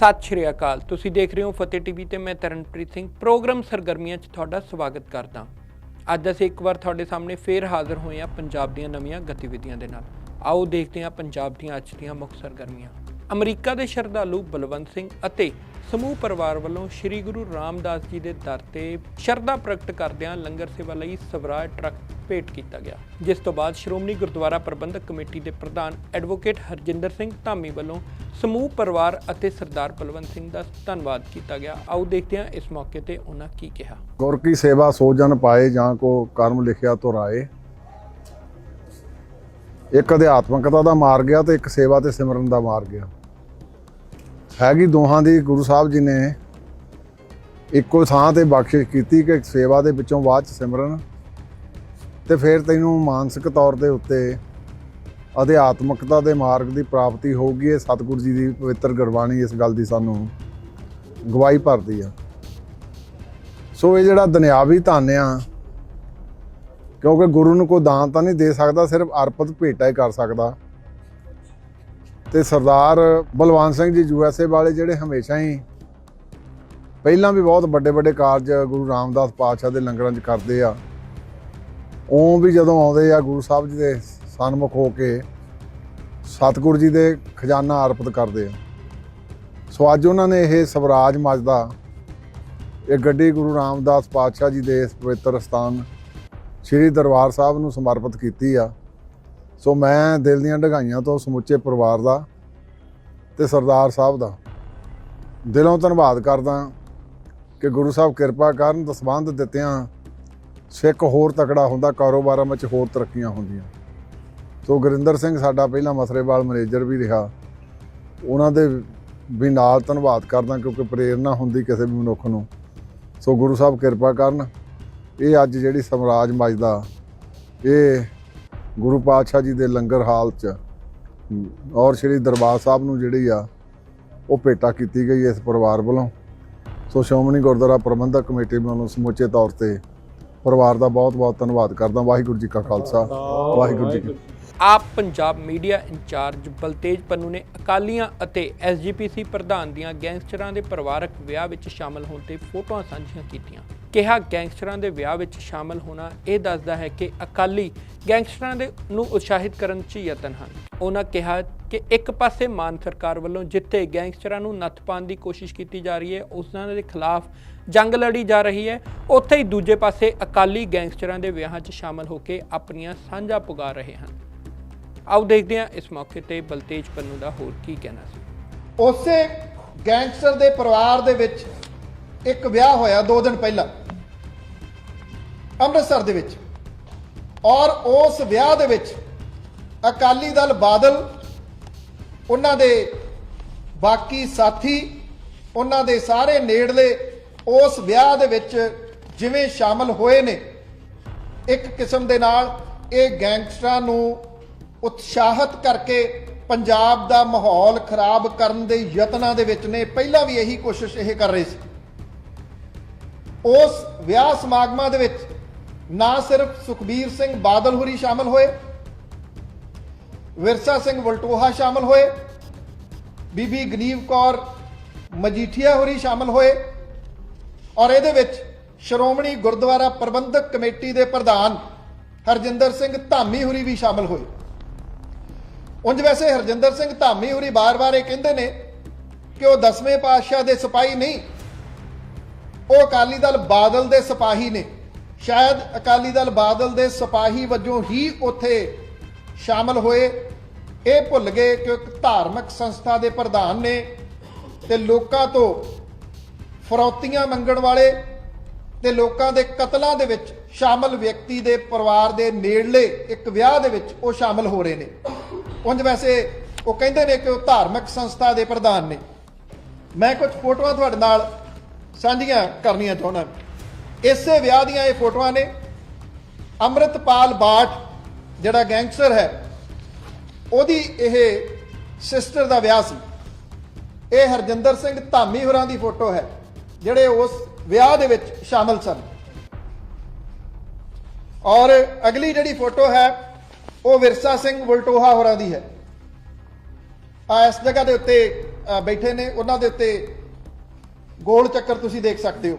ਸਤਿ ਸ਼੍ਰੀ ਅਕਾਲ। ਤੁਸੀਂ ਦੇਖ ਰਹੇ ਹੋ ਫਤਿਹ ਟੀਵੀ ਤੇ ਮੈਂ ਤਰਨਪ੍ਰੀਤ ਸਿੰਘ। ਪ੍ਰੋਗਰਾਮ ਸਰਗਰਮੀਆਂ 'ਚ ਤੁਹਾਡਾ ਸਵਾਗਤ ਕਰਦਾ ਅੱਜ ਅਸੀਂ ਇੱਕ ਵਾਰ ਤੁਹਾਡੇ ਸਾਹਮਣੇ ਫੇਰ ਹਾਜ਼ਰ ਹੋਏ ਹਾਂ ਪੰਜਾਬ ਦੀਆਂ ਨਵੀਆਂ ਗਤੀਵਿਧੀਆਂ ਦੇ ਨਾਲ। ਆਓ ਦੇਖਦੇ ਹਾਂ ਪੰਜਾਬ ਦੀਆਂ ਅੱਜ ਦੀਆਂ ਮੁੱਖ ਸਰਗਰਮੀਆਂ। ਅਮਰੀਕਾ ਦੇ ਸ਼ਰਧਾਲੂ ਬਲਵੰਤ ਸਿੰਘ ਅਤੇ ਸਮੂਹ ਪਰਿਵਾਰ ਵੱਲੋਂ ਸ੍ਰੀ ਗੁਰੂ ਰਾਮਦਾਸ ਜੀ ਦੇ ਦਰ ਤੇ ਸ਼ਰਧਾ ਪ੍ਰਗਟ ਕਰਦਿਆਂ ਲੰਗਰ ਸੇਵਾ ਲਈ ਸਵਰਾਜ ਟਰੱਕ ਭੇਟ ਕੀਤਾ ਗਿਆ, ਜਿਸ ਤੋਂ ਬਾਅਦ ਸ਼੍ਰੋਮਣੀ ਗੁਰਦੁਆਰਾ ਪ੍ਰਬੰਧਕ ਕਮੇਟੀ ਦੇ ਪ੍ਰਧਾਨ ਐਡਵੋਕੇਟ ਹਰਜਿੰਦਰ ਸਿੰਘ ਧਾਮੀ ਵੱਲੋਂ ਸਮੂਹ ਪਰਿਵਾਰ ਅਤੇ ਸਰਦਾਰ ਬਲਵੰਤ ਸਿੰਘ ਦਾ ਧੰਨਵਾਦ ਕੀਤਾ ਗਿਆ। ਆਓ ਦੇਖਦੇ ਹਾਂ ਇਸ ਮੌਕੇ ਤੇ ਉਹਨਾਂ ਕੀ ਕਿਹਾ। ਗੁਰ ਕੀ ਸੇਵਾ ਸੋ ਜਨ ਪਾਏ, ਜਾਂ ਕੋ ਕਰਮ ਲਿਖਿਆ ਤੁਰਾਏ ਇੱਕ ਅਧਿਆਤਮਕਤਾ ਦਾ ਮਾਰ ਗਿਆ ਤੇ ਇੱਕ ਸੇਵਾ ਤੇ ਸਿਮਰਨ ਦਾ ਮਾਰ ਗਿਆ। ਹੈਗੀ ਦੋਹਾਂ ਦੀ, ਗੁਰੂ ਸਾਹਿਬ ਜੀ ਨੇ ਇੱਕੋ ਥਾਂ ਤੇ ਬਖਸ਼ਿਸ਼ ਕੀਤੀ ਕਿ ਸੇਵਾ ਦੇ ਵਿੱਚੋਂ ਬਾਅਦ ਚ ਸਿਮਰਨ। ਤੇ ਫਿਰ ਤੈਨੂੰ ਮਾਨਸਿਕ ਤੌਰ ਦੇ ਉੱਤੇ ਅਧਿਆਤਮਕਤਾ ਦੇ ਮਾਰਗ ਦੀ ਪ੍ਰਾਪਤੀ ਹੋਊਗੀ, ਇਹ ਸਤਿਗੁਰੂ ਜੀ ਦੀ ਪਵਿੱਤਰ ਗੁਰਬਾਣੀ ਇਸ ਗੱਲ ਦੀ ਸਾਨੂੰ ਗਵਾਹੀ ਭਰਦੀ ਆ। ਸੋ ਇਹ ਜਿਹੜਾ ਦੁਨਿਆਵੀ ਧਨ ਆ, ਕਿਉਂਕਿ ਗੁਰੂ ਨੂੰ ਕੋਈ ਦਾਨ ਤਾਂ ਨਹੀਂ ਦੇ ਸਕਦਾ, ਸਿਰਫ ਅਰਪਿਤ ਭੇਟਾ ਹੀ ਕਰ ਸਕਦਾ। ਤੇ ਸਰਦਾਰ ਬਲਵੰਤ ਸਿੰਘ ਜੀ ਯੂਐਸਏ ਵਾਲੇ ਜਿਹੜੇ ਹਮੇਸ਼ਾ ਹੀ ਪਹਿਲਾਂ ਵੀ ਬਹੁਤ ਵੱਡੇ ਵੱਡੇ ਕਾਰਜ ਗੁਰੂ ਰਾਮਦਾਸ ਪਾਤਸ਼ਾਹ ਦੇ ਲੰਗਰਾਂ 'ਚ ਕਰਦੇ ਆ। ਉਹ ਵੀ ਜਦੋਂ ਆਉਂਦੇ ਆ ਗੁਰੂ ਸਾਹਿਬ ਜੀ ਦੇ ਸਨਮੁਖ ਹੋ ਕੇ ਸਤਿਗੁਰੂ ਜੀ ਦੇ ਖਜ਼ਾਨਾ ਅਰਪਿਤ ਕਰਦੇ ਆ। ਸੋ ਅੱਜ ਉਹਨਾਂ ਨੇ ਇਹ ਸਵਰਾਜ ਮੱਜਦਾ, ਇਹ ਗੱਡੀ ਗੁਰੂ ਰਾਮਦਾਸ ਪਾਤਸ਼ਾਹ ਜੀ ਦੇ ਇਸ ਪਵਿੱਤਰ ਸਥਾਨ ਸ੍ਰੀ ਦਰਬਾਰ ਸਾਹਿਬ ਨੂੰ ਸਮਰਪਿਤ ਕੀਤੀ ਆ। ਸੋ ਮੈਂ ਦਿਲ ਦੀਆਂ ਡਗਾਈਆਂ ਤੋਂ ਸਮੁੱਚੇ ਪਰਿਵਾਰ ਦਾ ਤੇ ਸਰਦਾਰ ਸਾਹਿਬ ਦਾ ਦਿਲੋਂ ਧੰਨਵਾਦ ਕਰਦਾ ਕਿ ਗੁਰੂ ਸਾਹਿਬ ਕਿਰਪਾ ਕਰਨ ਦਸਵੰਧ ਦਿੱਤਿਆਂ ਸਿੱਖ ਹੋਰ ਤਕੜਾ ਹੁੰਦਾ, ਕਾਰੋਬਾਰਾਂ ਵਿੱਚ ਹੋਰ ਤਰੱਕੀਆਂ ਹੁੰਦੀਆਂ। ਸੋ ਗੁਰਿੰਦਰ ਸਿੰਘ ਸਾਡਾ ਪਹਿਲਾ ਮਸਰੇਵਾਲ ਮੈਨੇਜਰ ਵੀ ਰਿਹਾ। ਉਹਨਾਂ ਦੇ ਵੀ ਨਾਲ ਧੰਨਵਾਦ ਕਰਦਾ ਕਿਉਂਕਿ ਪ੍ਰੇਰਣਾ ਹੁੰਦੀ ਕਿਸੇ ਵੀ ਮਨੁੱਖ ਨੂੰ। ਸੋ ਗੁਰੂ ਸਾਹਿਬ ਕਿਰਪਾ ਕਰਨ, ਇਹ ਅੱਜ ਜਿਹੜੀ ਸਮਰਾਜ ਮੱਜਦਾ ਇਹ ਗੁਰੂ ਪਾਤਸ਼ਾਹ ਜੀ ਦੇ ਲੰਗਰ ਹਾਲ ਚ, ਔਰ ਸ੍ਰੀ ਦਰਬਾਰ ਸਾਹਿਬ ਨੂੰ ਜਿਹੜੀ ਆ, ਉਹ ਭੇਟਾ ਕੀਤੀ ਗਈ ਇਸ ਪਰਿਵਾਰ ਵੱਲੋਂ। ਸੋ ਸ਼੍ਰੋਮਣੀ ਗੁਰਦੁਆਰਾ ਪ੍ਰਬੰਧਕ ਕਮੇਟੀ ਵੱਲੋਂ ਸਮੁੱਚੇ ਤੌਰ ਤੇ ਪਰਿਵਾਰ ਦਾ ਬਹੁਤ ਬਹੁਤ ਧੰਨਵਾਦ ਕਰਦਾ ਵਾਹਿਗੁਰੂ ਜੀ ਕਾ ਖਾਲਸਾ, ਵਾਹਿਗੁਰੂ ਜੀ ਆਪ ਪੰਜਾਬ ਮੀਡੀਆ ਇੰਚਾਰਜ ਬਲਤੇਜ ਪੰਨੂ ਨੇ ਅਕਾਲੀਆਂ ਅਤੇ ਐਸਜੀਪੀਸੀ ਪ੍ਰਧਾਨ ਦੀਆਂ ਗੈਂਗਸਟਰਾਂ ਦੇ ਪਰਿਵਾਰਕ ਵਿਆਹ ਵਿੱਚ ਸ਼ਾਮਲ ਹੋਣ ਤੇ ਫੋਟੋਆਂ ਸਾਂਝੀਆਂ ਕੀਤੀਆਂ। ਕਿਹਾ, ਗੈਂਗਸਟਰਾਂ ਦੇ ਵਿਆਹ ਵਿੱਚ ਸ਼ਾਮਲ ਹੋਣਾ ਇਹ ਦੱਸਦਾ ਹੈ ਕਿ ਅਕਾਲੀ ਗੈਂਗਸਟਰਾਂ ਦੇ ਨੂੰ ਉਤਸ਼ਾਹਿਤ ਕਰਨ 'ਚ ਯਤਨ ਹਨ। ਉਹਨਾਂ ਕਿਹਾ ਕਿ ਇੱਕ ਪਾਸੇ ਮਾਨ ਸਰਕਾਰ ਵੱਲੋਂ ਜਿੱਥੇ ਗੈਂਗਸਟਰਾਂ ਨੂੰ ਨੱਥ ਪਾਉਣ ਦੀ ਕੋਸ਼ਿਸ਼ ਕੀਤੀ ਜਾ ਰਹੀ ਹੈ, ਉਸਨਾਂ ਦੇ ਖਿਲਾਫ ਜੰਗ ਲੜੀ ਜਾ ਰਹੀ ਹੈ। ਉੱਥੇ ਹੀ ਦੂਜੇ ਪਾਸੇ ਅਕਾਲੀ ਗੈਂਗਸਟਰਾਂ ਦੇ ਵਿਆਹਾਂ 'ਚ ਸ਼ਾਮਲ ਹੋ ਕੇ ਆਪਣੀਆਂ ਸਾਂਝਾ ਪੁਗਾ ਰਹੇ ਹਨ। ਆਓ ਦੇਖਦੇ ਹਾਂ ਇਸ ਮੌਕੇ ਤੇ ਬਲਤੇਜ ਪੰਨੂ ਦਾ ਹੋਰ ਕੀ ਕਹਿਣਾ ਸੀ। ਉਸੇ ਗੈਂਗਸਟਰ ਦੇ ਪਰਿਵਾਰ ਦੇ ਵਿੱਚ ਇੱਕ ਵਿਆਹ ਹੋਇਆ 2 ਦਿਨ ਪਹਿਲਾਂ। ਅੰਮ੍ਰਿਤਸਰ ਦੇ ਵਿੱਚ। ਔਰ ਉਸ ਵਿਆਹ ਦੇ ਵਿੱਚ ਅਕਾਲੀ ਦਲ ਬਾਦਲ, ਉਹਨਾਂ ਦੇ ਬਾਕੀ ਸਾਥੀ, ਉਹਨਾਂ ਦੇ ਸਾਰੇ ਨੇੜਲੇ ਉਸ ਵਿਆਹ ਦੇ ਵਿੱਚ ਜਿਵੇਂ ਸ਼ਾਮਲ ਹੋਏ ਨੇ। ਇੱਕ ਕਿਸਮ ਦੇ ਨਾਲ ਇਹ ਗੈਂਗਸਟਰਾਂ ਨੂੰ ਉਤਸ਼ਾਹਿਤ ਕਰਕੇ ਪੰਜਾਬ ਦਾ ਮਾਹੌਲ ਖਰਾਬ ਕਰਨ ਦੇ ਯਤਨਾਂ ਦੇ ਵਿੱਚ ਨੇ। ਪਹਿਲਾਂ ਵੀ ਇਹੀ ਕੋਸ਼ਿਸ਼ ਇਹ ਕਰ ਰਹੇ ਸੀ। ਉਸ ਵਿਆਹ ਸਮਾਗਮਾਂ ਦੇ ਵਿੱਚ ਨਾ ਸਿਰਫ ਸੁਖਬੀਰ ਸਿੰਘ ਬਾਦਲ ਹੋਰੀ ਸ਼ਾਮਲ ਹੋਏ, ਵਿਰਸਾ ਸਿੰਘ ਵਲਟੋਹਾ ਸ਼ਾਮਲ ਹੋਏ, ਬੀਬੀ ਗਨੀਵ ਕੌਰ ਮਜੀਠੀਆ ਹੋਰੀ ਸ਼ਾਮਲ ਹੋਏ ਔਰ ਇਹਦੇ ਵਿੱਚ ਸ਼੍ਰੋਮਣੀ ਗੁਰਦੁਆਰਾ ਪ੍ਰਬੰਧਕ ਕਮੇਟੀ ਦੇ ਪ੍ਰਧਾਨ ਹਰਜਿੰਦਰ ਸਿੰਘ ਧਾਮੀ ਹੋਰੀ ਵੀ ਸ਼ਾਮਲ ਹੋਏ। ਉਂਝ ਵੈਸੇ ਹਰਜਿੰਦਰ ਸਿੰਘ ਧਾਮੀ ਹੋਰੀ ਬਾਰ-ਬਾਰ ਇਹ ਕਹਿੰਦੇ ਨੇ ਕਿ ਉਹ ਦਸਵੇਂ ਪਾਤਸ਼ਾਹ ਦੇ ਸਿਪਾਹੀ ਨਹੀਂ, ਉਹ ਅਕਾਲੀ ਦਲ ਬਾਦਲ ਦੇ ਸਿਪਾਹੀ ਨੇ। ਸ਼ਾਇਦ ਅਕਾਲੀ ਦਲ ਬਾਦਲ ਦੇ ਸਿਪਾਹੀ ਵਜੋਂ ਹੀ ਉੱਥੇ ਸ਼ਾਮਲ ਹੋਏ। ਇਹ ਭੁੱਲ ਗਏ ਕਿ ਇੱਕ ਧਾਰਮਿਕ ਸੰਸਥਾ ਦੇ ਪ੍ਰਧਾਨ ਨੇ ਤੇ ਲੋਕਾਂ ਤੋਂ ਫਰੌਤੀਆਂ ਮੰਗਣ ਵਾਲੇ ਤੇ ਲੋਕਾਂ ਦੇ ਕਤਲਾਂ ਦੇ ਵਿੱਚ ਸ਼ਾਮਲ ਵਿਅਕਤੀ ਦੇ ਪਰਿਵਾਰ ਦੇ ਨੇੜਲੇ ਇੱਕ ਵਿਆਹ ਦੇ ਵਿੱਚ ਉਹ ਸ਼ਾਮਲ ਹੋ ਰਹੇ ਨੇ। ਉਂਝ ਵੈਸੇ ਉਹ ਕਹਿੰਦੇ ਨੇ ਕਿ ਉਹ ਧਾਰਮਿਕ ਸੰਸਥਾ ਦੇ ਪ੍ਰਧਾਨ ਨੇ। ਮੈਂ ਕੁਝ ਫੋਟੋਆਂ ਤੁਹਾਡੇ ਨਾਲ ਸਾਂਝੀਆਂ ਕਰਨੀਆਂ ਚਾਹੁੰਦਾ ਇਸੇ ਵਿਆਹ ਦੀਆਂ ਇਹ ਫੋਟੋਆਂ ਨੇ। ਅੰਮ੍ਰਿਤਪਾਲ ਬਾਠ, ਜਿਹੜਾ ਗੈਂਗਸਟਰ ਹੈ, ਉਹਦੀ ਇਹ ਸਿਸਟਰ ਦਾ ਵਿਆਹ ਸੀ। ਇਹ ਹਰਜਿੰਦਰ ਸਿੰਘ ਧਾਮੀ ਹੋਰਾਂ ਦੀ ਫੋਟੋ ਹੈ, ਜਿਹੜੇ ਉਸ ਵਿਆਹ ਦੇ ਵਿੱਚ ਸ਼ਾਮਲ ਸਨ। ਔਰ ਅਗਲੀ ਜਿਹੜੀ ਫੋਟੋ ਹੈ ਉਹ ਵਿਰਸਾ ਸਿੰਘ ਵਲਟੋਹਾ ਹੋਰਾਂ ਦੀ ਹੈ। ਆ ਇਸ ਜਗ੍ਹਾ ਦੇ ਉੱਤੇ ਬੈਠੇ ਨੇ, ਉਹਨਾਂ ਦੇ ਉੱਤੇ ਗੋਲ ਚੱਕਰ ਤੁਸੀਂ ਦੇਖ ਸਕਦੇ ਹੋ।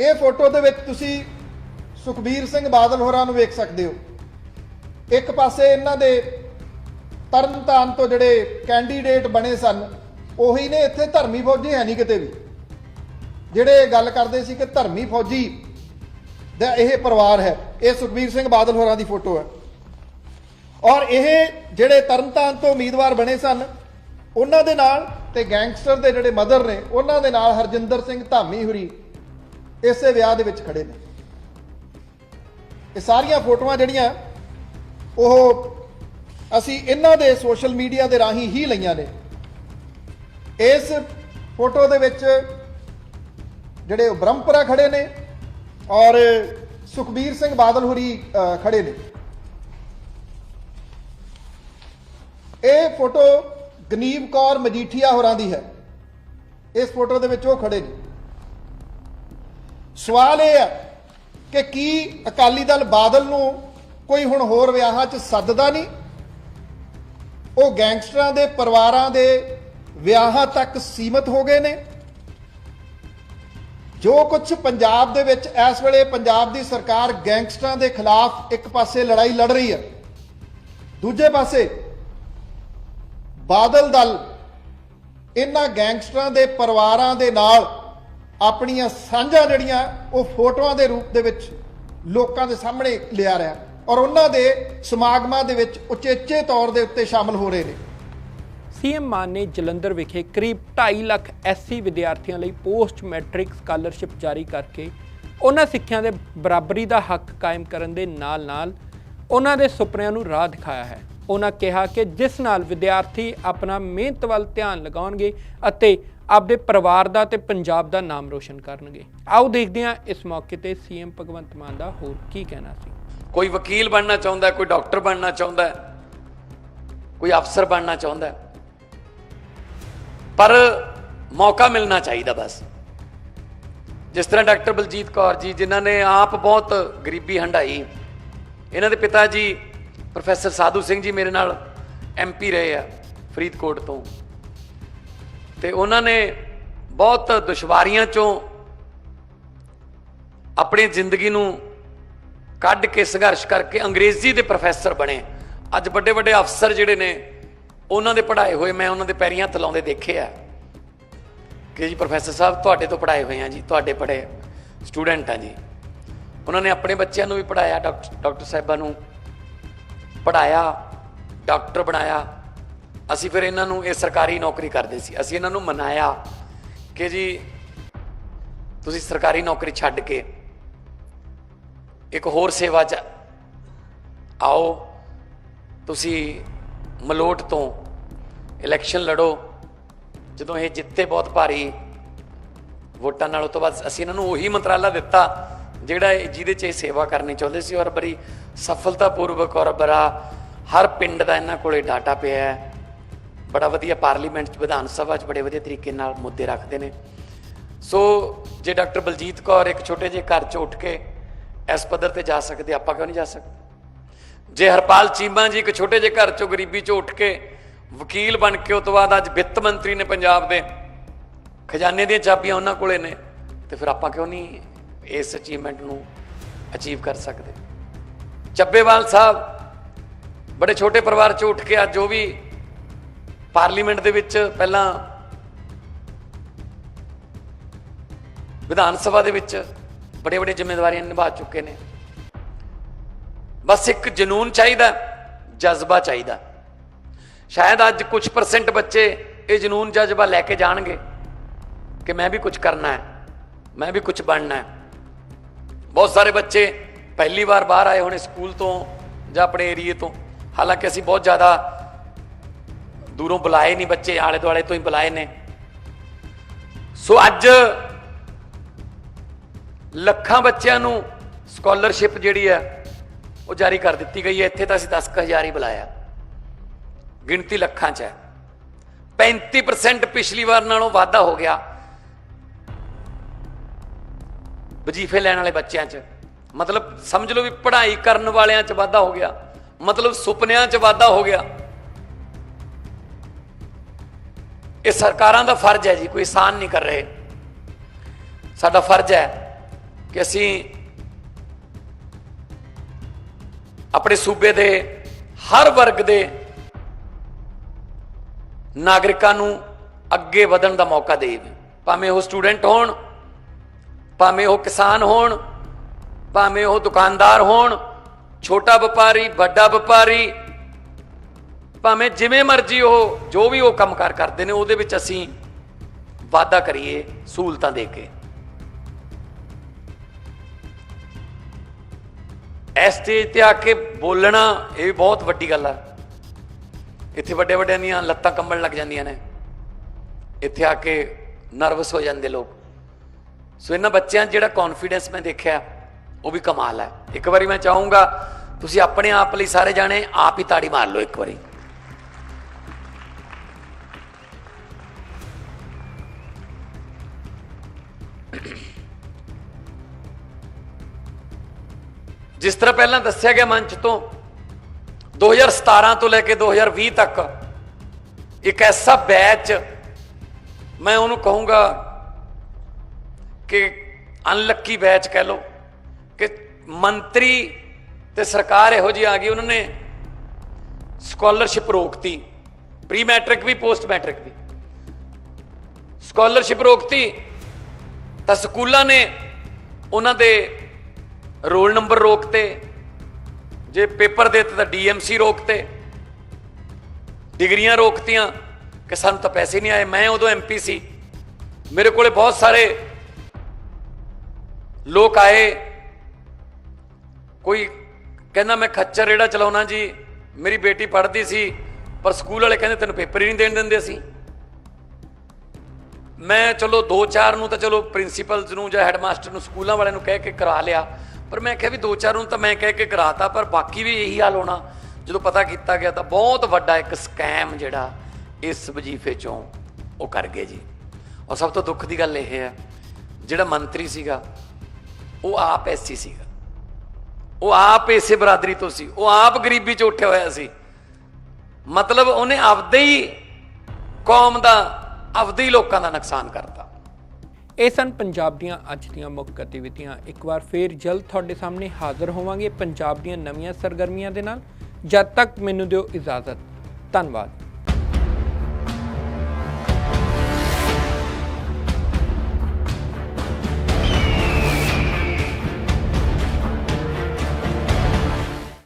ਇਹ ਫੋਟੋ ਦੇ ਵਿੱਚ ਤੁਸੀਂ ਸੁਖਬੀਰ ਸਿੰਘ ਬਾਦਲ ਹੋਰਾਂ ਨੂੰ ਵੇਖ ਸਕਦੇ ਹੋ। ਇੱਕ ਪਾਸੇ ਇਹਨਾਂ ਦੇ ਤਰਨਤਾਰਨ ਤੋਂ ਜਿਹੜੇ ਕੈਂਡੀਡੇਟ ਬਣੇ ਸਨ, ਉਹੀ ਨੇ ਇੱਥੇ ਧਰਮੀ ਫੌਜੀ ਹੈ ਨਹੀਂ ਕਿਤੇ ਵੀ। ਜਿਹੜੇ ਗੱਲ ਕਰਦੇ ਸੀ ਕਿ ਧਰਮੀ ਫੌਜੀ ਦਾ ਇਹ ਪਰਿਵਾਰ ਹੈ। ਇਹ ਸੁਖਬੀਰ ਸਿੰਘ ਬਾਦਲ ਹੋਰਾਂ ਦੀ ਫੋਟੋ ਹੈ। ਔਰ ਇਹ ਜਿਹੜੇ ਤਰਨਤਾਰਨ ਤੋਂ ਉਮੀਦਵਾਰ ਬਣੇ ਸਨ, ਉਹਨਾਂ ਦੇ ਨਾਲ ਤੇ ਗੈਂਗਸਟਰ ਦੇ ਜਿਹੜੇ ਮਦਰ ਨੇ, ਉਹਨਾਂ ਦੇ ਨਾਲ ਹਰਜਿੰਦਰ ਸਿੰਘ ਧਾਮੀ ਹੁਰੀ ਇਸੇ ਵਿਆਹ ਦੇ ਵਿੱਚ ਖੜੇ ਨੇ। ਇਹ ਸਾਰੀਆਂ ਫੋਟੋਆਂ ਜਿਹੜੀਆਂ, ਉਹ ਅਸੀਂ ਇਹਨਾਂ ਦੇ ਸੋਸ਼ਲ ਮੀਡੀਆ ਦੇ ਰਾਹੀਂ ਹੀ ਲਈਆਂ ਨੇ। ਇਸ ਫੋਟੋ ਦੇ ਵਿੱਚ ਜਿਹੜੇ ਉਹ ਬ੍ਰਹਮਪੁਰਾ ਖੜੇ ਨੇ ਔਰ ਸੁਖਬੀਰ ਸਿੰਘ ਬਾਦਲ ਹੁਰੀ ਅ, ਖੜੇ ਨੇ। ਇਹ ਫੋਟੋ ਗਨੀਵ ਕੌਰ ਮਜੀਠੀਆ ਹੋਰਾਂ ਦੀ ਹੈ। ਇਸ ਫੋਟੋ ਦੇ ਵਿੱਚ ਉਹ ਖੜੇ ਨੇ। ਸਵਾਲ ਇਹ ਹੈ ਕਿ ਕੀ ਅਕਾਲੀ ਦਲ ਬਾਦਲ ਨੂੰ ਕੋਈ ਹੁਣ ਹੋਰ ਵਿਆਹਾਂ 'ਚ ਸੱਦਦਾ ਨਹੀਂ? ਉਹ ਗੈਂਗਸਟਰਾਂ ਦੇ ਪਰਿਵਾਰਾਂ ਦੇ ਵਿਆਹਾਂ ਤੱਕ ਸੀਮਤ ਹੋ ਗਏ ਨੇ? ਜੋ ਕੁਝ ਪੰਜਾਬ ਦੇ ਵਿੱਚ ਇਸ ਵੇਲੇ ਪੰਜਾਬ ਦੀ ਸਰਕਾਰ ਗੈਂਗਸਟਰਾਂ ਦੇ ਖਿਲਾਫ ਇੱਕ ਪਾਸੇ ਲੜਾਈ ਲੜ ਰਹੀ ਹੈ, ਦੂਜੇ ਪਾਸੇ ਬਾਦਲ ਦਲ ਇਹਨਾਂ ਗੈਂਗਸਟਰਾਂ ਦੇ ਪਰਿਵਾਰਾਂ ਦੇ ਨਾਲ ਆਪਣੀਆਂ ਸਾਂਝਾਂ ਜਿਹੜੀਆਂ ਉਹ ਫੋਟੋਆਂ ਦੇ ਰੂਪ ਦੇ ਵਿੱਚ ਲੋਕਾਂ ਦੇ ਸਾਹਮਣੇ ਲਿਆ ਰਿਹਾ ਔਰ ਉਹਨਾਂ ਦੇ ਸਮਾਗਮਾਂ ਦੇ ਵਿੱਚ ਉਚੇਚੇ ਤੌਰ ਦੇ ਉੱਤੇ ਸ਼ਾਮਲ ਹੋ ਰਹੇ ਨੇ। ਸੀਐਮ ਮਾਨ ਨੇ ਜਲੰਧਰ ਵਿਖੇ ਕਰੀਬ 2.5 ਲੱਖ ਐਸਸੀ ਵਿਦਿਆਰਥੀਆਂ ਲਈ ਪੋਸਟ ਮੈਟ੍ਰਿਕ ਸਕਾਲਰਸ਼ਿਪ ਜਾਰੀ ਕਰਕੇ ਉਹਨਾਂ ਸਿੱਖਿਆ ਦੇ ਬਰਾਬਰੀ ਦਾ ਹੱਕ ਕਾਇਮ ਕਰਨ ਦੇ ਨਾਲ-ਨਾਲ ਉਹਨਾਂ ਦੇ ਸੁਪਨਿਆਂ ਨੂੰ ਰਾਹ ਦਿਖਾਇਆ ਹੈ। ਉਹਨਾਂ ਕਿਹਾ ਕਿ ਜਿਸ ਨਾਲ ਵਿਦਿਆਰਥੀ ਆਪਣਾ ਮਿਹਨਤ ਵੱਲ ਧਿਆਨ ਲਗਾਉਣਗੇ ਅਤੇ ਆਪਦੇ ਪਰਿਵਾਰ ਦਾ ਤੇ ਪੰਜਾਬ ਦਾ ਨਾਮ ਰੋਸ਼ਨ ਕਰਨਗੇ। ਆਓ ਦੇਖਦੇ ਹਾਂ ਇਸ ਮੌਕੇ ਤੇ ਸੀਐਮ ਭਗਵੰਤ ਮਾਨ ਦਾ ਹੋਰ ਕੀ ਕਹਿਣਾ ਸੀ। ਕੋਈ ਵਕੀਲ ਬਣਨਾ ਚਾਹੁੰਦਾ, ਕੋਈ ਡਾਕਟਰ ਬਣਨਾ ਚਾਹੁੰਦਾ, ਕੋਈ ਅਫਸਰ ਬਣਨਾ ਚਾਹੁੰਦਾ ਪਰ ਮੌਕਾ ਮਿਲਣਾ ਚਾਹੀਦਾ ਬਸ। ਜਿਸ ਤਰ੍ਹਾਂ ਡਾਕਟਰ ਬਲਜੀਤ ਕੌਰ ਜੀ, ਜਿਨ੍ਹਾਂ ਨੇ ਆਪ ਬਹੁਤ ਗਰੀਬੀ ਹੰਡਾਈ ਇਹਨਾਂ ਦੇ ਪਿਤਾ ਜੀ ਪ੍ਰੋਫੈਸਰ ਸਾਧੂ ਸਿੰਘ ਜੀ ਮੇਰੇ ਨਾਲ ਐਮਪੀ ਰਹੇ ਆ ਫਰੀਦਕੋਟ ਤੋਂ। ਤੇ ਉਹਨਾਂ ਨੇ ਬਹੁਤ ਦੁਸ਼ਵਾਰੀਆਂ ਚੋਂ ਆਪਣੀ ਜ਼ਿੰਦਗੀ ਨੂੰ ਕੱਢ ਕੇ ਸੰਘਰਸ਼ ਕਰਕੇ ਅੰਗਰੇਜ਼ੀ ਦੇ ਪ੍ਰੋਫੈਸਰ ਬਣੇ। ਅੱਜ ਵੱਡੇ ਵੱਡੇ ਅਫਸਰ ਜਿਹੜੇ ਨੇ ਉਹਨਾਂ ਦੇ ਪੜ੍ਹਾਏ ਹੋਏ, ਮੈਂ ਉਹਨਾਂ ਦੇ ਪੈਰੀਆਂ ਤਲਾਉਂਦੇ ਦੇਖੇ ਆ। ਕਿ ਜੀ ਪ੍ਰੋਫੈਸਰ ਸਾਹਿਬ, ਤੁਹਾਡੇ ਤੋਂ ਪੜ੍ਹਾਏ ਹੋਏ ਆ ਜੀ, ਤੁਹਾਡੇ ਪੜ੍ਹੇ ਸਟੂਡੈਂਟ ਆ ਜੀ। ਉਹਨਾਂ ਨੇ ਆਪਣੇ ਬੱਚਿਆਂ ਨੂੰ ਵੀ ਪੜ੍ਹਾਇਆ ਡਾਕਟਰ ਡਾਕਟਰ ਸਾਹਿਬਾਂ ਨੂੰ ਪੜ੍ਹਾਇਆ, ਡਾਕਟਰ ਬਣਾਇਆ। ਅਸੀਂ ਫਿਰ ਇਹਨਾਂ ਨੂੰ ਇਹ ਸਰਕਾਰੀ ਨੌਕਰੀ ਕਰਦੇ ਸੀ। ਅਸੀਂ ਇਹਨਾਂ ਨੂੰ ਮਨਾਇਆ ਕਿ ਜੀ ਤੁਸੀਂ ਸਰਕਾਰੀ ਨੌਕਰੀ ਛੱਡ ਕੇ ਇੱਕ ਹੋਰ ਸੇਵਾ 'ਚ ਆਓ। ਤੁਸੀਂ ਮਲੋਟ ਤੋਂ ਇਲੈਕਸ਼ਨ ਲੜੋ। ਜਦੋਂ ਇਹ ਜਿੱਤੇ ਬਹੁਤ ਭਾਰੀ ਵੋਟਾਂ ਨਾਲ, ਉਹ ਤੋਂ ਬਾਅਦ ਅਸੀਂ ਇਹਨਾਂ ਨੂੰ ਉਹੀ ਮੰਤਰਾਲਾ ਦਿੱਤਾ, ਜਿਹੜਾ ਜਿਹਦੇ 'ਚ ਇਹ ਸੇਵਾ ਕਰਨੀ ਚਾਹੁੰਦੇ ਸੀ ਔਰ ਬੜੀ ਸਫਲਤਾਪੂਰਵਕ ਔਰ ਬੜਾ ਹਰ ਪਿੰਡ ਦਾ ਇਹਨਾਂ ਕੋਲੇ ਡਾਟਾ ਪਿਆ ਹੈ। ਬੜਾ ਵਧੀਆ ਪਾਰਲੀਮੈਂਟ 'ਚ, ਵਿਧਾਨ ਸਭਾ 'ਚ ਬੜੇ ਵਧੀਆ ਤਰੀਕੇ ਨਾਲ ਮੁੱਦੇ ਰੱਖਦੇ ਨੇ। ਸੋ ਜੇ ਡਾਕਟਰ ਬਲਜੀਤ ਕੌਰ ਇੱਕ ਛੋਟੇ ਜਿਹੇ ਘਰ 'ਚ ਉੱਠ ਕੇ ਇਸ ਪੱਧਰ ਤੇ ਜਾ ਸਕਦੇ, ਆਪਾਂ ਕਿਉਂ ਨਹੀਂ ਜਾ ਸਕਦੇ? ਜੇ ਹਰਪਾਲ ਚੀਮਾ ਜੀ ਇੱਕ ਛੋਟੇ ਜਿਹੇ ਘਰ 'ਚੋਂ ਗਰੀਬੀ 'ਚੋਂ ਉੱਠ ਕੇ ਵਕੀਲ ਬਣ ਕੇ ਉਸ ਤੋਂ ਬਾਅਦ ਅੱਜ ਵਿੱਤ ਮੰਤਰੀ ਨੇ ਪੰਜਾਬ ਦੇ। ਖਜ਼ਾਨੇ ਦੀਆਂ ਚਾਬੀਆਂ ਉਹਨਾਂ ਕੋਲੇ ਨੇ ਤੇ ਫਿਰ ਆਪਾਂ ਕਿਉਂ ਨਹੀਂ ਇਸ ਅਚੀਵਮੈਂਟ ਨੂੰ ਅਚੀਵ ਕਰ ਸਕਦੇ? ਚੱਬੇਵਾਲ ਸਾਹਿਬ ਬੜੇ ਛੋਟੇ ਪਰਿਵਾਰ 'ਚੋਂ ਉੱਠ ਕੇ ਅੱਜ ਉਹ ਵੀ ਪਾਰਲੀਮੈਂਟ ਦੇ ਵਿੱਚ ਪਹਿਲਾਂ ਵਿਧਾਨ ਸਭਾ ਦੇ ਵਿੱਚ ਬੜੇ ਬੜੇ ਜ਼ਿੰਮੇਵਾਰੀਆਂ ਨਿਭਾ ਚੁੱਕੇ ਨੇ। ਬਸ ਇੱਕ ਜਨੂਨ ਚਾਹੀਦਾ, ਜਜ਼ਬਾ ਚਾਹੀਦਾ। ਸ਼ਾਇਦ ਅੱਜ ਕੁਝ ਪਰਸੈਂਟ ਬੱਚੇ ਇਹ ਜਨੂਨ ਜਜ਼ਬਾ ਲੈ ਕੇ ਜਾਣਗੇ ਕਿ ਮੈਂ ਵੀ ਕੁਝ ਕਰਨਾ ਹੈ, ਮੈਂ ਵੀ ਕੁਝ ਬਣਨਾ ਹੈ। ਬਹੁਤ ਸਾਰੇ ਬੱਚੇ ਪਹਿਲੀ ਵਾਰ ਬਾਹਰ ਆਏ ਹੋਣੇ ਸਕੂਲ ਤੋਂ ਜਾਂ ਆਪਣੇ ਏਰੀਏ ਤੋਂ। ਹਾਲਾਂਕਿ ਅਸੀਂ ਬਹੁਤ ਜ਼ਿਆਦਾ ਦੂਰੋਂ ਬੁਲਾਏ ਨਹੀਂ ਬੱਚੇ, ਆਲੇ ਦੁਆਲੇ ਤੋਂ ਹੀ ਬੁਲਾਏ ਨੇ। ਸੋ ਅੱਜ ਲੱਖਾਂ ਬੱਚਿਆਂ ਨੂੰ ਸਕਾਲਰਸ਼ਿਪ ਜਿਹੜੀ ਹੈ, ਉਹ ਜਾਰੀ ਕਰ ਦਿੱਤੀ ਗਈ ਹੈ। ਇੱਥੇ ਤਾਂ ਅਸੀਂ 10000 ਹੀ ਬੁਲਾਇਆ। ਗਿਣਤੀ ਲੱਖਾਂ 'ਚ ਹੈ। 35% ਪਿਛਲੀ ਵਾਰ ਨਾਲੋਂ ਵਾਧਾ ਹੋ ਗਿਆ। ਵਜੀਫੇ ਲੈਣ ਵਾਲੇ ਬੱਚਿਆਂ 'ਚ। ਮਤਲਬ ਸਮਝ ਲਓ ਵੀ ਪੜ੍ਹਾਈ ਕਰਨ ਵਾਲਿਆਂ 'ਚ ਵਾਧਾ ਹੋ ਗਿਆ। ਮਤਲਬ ਸੁਪਨਿਆਂ 'ਚ ਵਾਧਾ ਹੋ ਗਿਆ। ਇਹ ਸਰਕਾਰਾਂ ਦਾ ਫਰਜ਼ ਹੈ ਜੀ, ਕੋਈ ਆਸਾਨ ਨਹੀਂ ਕਰ ਰਹੇ। ਸਾਡਾ ਫਰਜ਼ ਹੈ ਕਿ ਅਸੀਂ ਆਪਣੇ ਸੂਬੇ ਦੇ ਹਰ ਵਰਗ ਦੇ ਨਾਗਰਿਕਾਂ ਨੂੰ ਅੱਗੇ ਵਧਣ ਦਾ ਮੌਕਾ ਦੇਵੇ ਭਾਵੇਂ ਉਹ ਸਟੂਡੈਂਟ ਹੋਣ, ਭਾਵੇਂ ਉਹ ਕਿਸਾਨ ਹੋਣ, ਭਾਵੇਂ ਉਹ ਦੁਕਾਨਦਾਰ ਹੋਣ, ਛੋਟਾ ਵਪਾਰੀ, ਵੱਡਾ ਵਪਾਰੀ, ਭਾਵੇਂ ਜਿਵੇਂ ਮਰਜ਼ੀ ਉਹ ਜੋ ਵੀ ਉਹ ਕੰਮਕਾਰ ਕਰਦੇ ਨੇ, ਉਹਦੇ ਵਿੱਚ ਅਸੀਂ ਵਾਅਦਾ ਕਰੀਏ, ਸਹੂਲਤਾਂ ਦੇ ਕੇ। ਇਸ ਸਟੇਜ ਤੇ ਆ ਕੇ ਬੋਲਣਾ ਇਹ ਬਹੁਤ ਵੱਡੀ ਗੱਲ ਆ। ਇੱਥੇ ਵੱਡੇ ਵੱਡਿਆਂ ਦੀਆਂ ਲੱਤਾਂ ਕੰਬਣ ਲੱਗ ਜਾਂਦੀਆਂ ਨੇ। ਇੱਥੇ ਆ ਕੇ ਨਰਵਸ ਹੋ ਜਾਂਦੇ ਲੋਕ। ਸੋ ਇਹਨਾਂ ਬੱਚਿਆਂ 'ਚ ਜਿਹੜਾ ਕੌਨਫੀਡੈਂਸ ਮੈਂ ਦੇਖਿਆ, ਉਹ ਵੀ ਕਮਾਲ ਹੈ। ਇੱਕ ਵਾਰੀ ਮੈਂ ਚਾਹੂੰਗਾ, ਤੁਸੀਂ ਆਪਣੇ ਆਪ ਲਈ ਸਾਰੇ ਜਾਣੇ ਆਪ ਹੀ ਤਾੜੀ ਮਾਰ ਲਓ ਇੱਕ ਵਾਰੀ। ਜਿਸ ਤਰ੍ਹਾਂ ਪਹਿਲਾਂ ਦੱਸਿਆ ਗਿਆ ਮੰਚ ਤੋਂ 2017 ਤੋਂ ਲੈ ਕੇ 2020 ਤੱਕ ਇੱਕ ਐਸਾ ਬੈਚ ਮੈਂ ਉਹਨੂੰ ਕਹੂੰਗਾ ਕਿ ਅਨਲੱਕੀ ਬੈਚ ਕਹਿ ਲਓ ਕਿ ਮੰਤਰੀ ਤੇ ਸਰਕਾਰ ਇਹੋ ਜਿਹੀ ਆ ਗਈ, ਉਹਨਾਂ ਨੇ ਸਕਾਲਰਸ਼ਿਪ ਰੋਕਤੀ ਪ੍ਰੀ ਮੈਟ੍ਰਿਕ ਵੀ ਪੋਸਟ ਮੈਟ੍ਰਿਕ ਵੀ। ਸਕਾਲਰਸ਼ਿਪ ਰੋਕਤੀ, ਤਾਂ ਸਕੂਲਾਂ ਨੇ ਉਹਨਾਂ ਦੇ ਰੋਲ ਨੰਬਰ ਰੋਕਤੇ। ਜੇ ਪੇਪਰ ਦਿੱਤੇ ਤਾਂ ਡੀਐਮਸੀ ਰੋਕਤੇ। ਡਿਗਰੀਆਂ ਰੋਕਤੀਆਂ ਕਿ ਸਾਨੂੰ ਤਾਂ ਪੈਸੇ ਨਹੀਂ ਆਏ, ਮੈਂ ਉਦੋਂ ਐਮਪੀ ਸੀ। ਮੇਰੇ ਕੋਲੇ ਬਹੁਤ ਸਾਰੇ ਲੋਕ ਆਏ। ਕੋਈ ਕਹਿੰਦਾ, ਮੈਂ ਖੱਚਰ ਰੇੜਾ ਚਲਾਉਣਾ ਜੀ, ਮੇਰੀ ਬੇਟੀ ਪੜ੍ਹਦੀ ਸੀ, ਪਰ ਸਕੂਲ ਵਾਲੇ ਕਹਿੰਦੇ ਤੈਨੂੰ ਪੇਪਰ ਹੀ ਨਹੀਂ ਦੇਣ ਦਿੰਦੇ ਸੀ ਮੈਂ ਚਲੋ 2-4 ਨੂੰ ਤਾਂ ਚਲੋ ਪ੍ਰਿੰਸੀਪਲਸ ਨੂੰ ਜਾਂ ਹੈਡਮਾਸਟਰ ਨੂੰ ਸਕੂਲਾਂ ਵਾਲਿਆਂ ਨੂੰ ਕਹਿ ਕੇ ਕਰਾ ਲਿਆ। ਪਰ ਮੈਂ ਕਿਹਾ ਵੀ 2-4 ਨੂੰ ਤਾਂ ਮੈਂ ਕਹਿ ਕੇ ਕਰਾਤਾ, ਪਰ ਬਾਕੀ ਵੀ ਇਹੀ ਹਾਲ ਹੋਣਾ। ਜਦੋਂ ਪਤਾ ਕੀਤਾ ਗਿਆ ਤਾਂ ਬਹੁਤ ਵੱਡਾ ਇੱਕ ਸਕੈਮ ਜਿਹੜਾ ਇਸ ਵਜੀਫੇ ਚੋਂ ਉਹ ਕਰ ਗਏ ਜੀ। ਔਰ ਸਭ ਤੋਂ ਦੁੱਖ ਦੀ ਗੱਲ ਇਹ ਹੈ, ਜਿਹੜਾ ਮੰਤਰੀ ਸੀਗਾ, ਉਹ ਆਪ ਐਸੀ ਸੀਗਾ। ਉਹ ਆਪ ਇਸੇ ਬਰਾਦਰੀ ਤੋਂ ਸੀ, ਉਹ ਆਪ ਗਰੀਬੀ ਚ ਉੱਠਿਆ ਹੋਇਆ ਸੀ। ਮਤਲਬ ਉਹਨੇ ਆਪਦੇ ਹੀ ਕੌਮ ਦਾ, ਆਪਦੇ ਹੀ ਲੋਕਾਂ ਦਾ ਨੁਕਸਾਨ ਕਰਤਾ। ਇਹ ਸਨ ਪੰਜਾਬ ਦੀਆਂ ਅੱਜ ਦੀਆਂ ਮੁੱਖ ਗਤੀਵਿਧੀਆਂ। ਇੱਕ ਵਾਰ ਫੇਰ ਜਲਦ ਤੁਹਾਡੇ ਸਾਹਮਣੇ ਹਾਜ਼ਰ ਹੋਵਾਂਗੇ ਪੰਜਾਬ ਦੀਆਂ ਨਵੀਆਂ ਸਰਗਰਮੀਆਂ ਦੇ ਨਾਲ। ਜਦ ਤੱਕ ਮੈਨੂੰ ਦਿਓ ਇਜਾਜ਼ਤ। ਧੰਨਵਾਦ।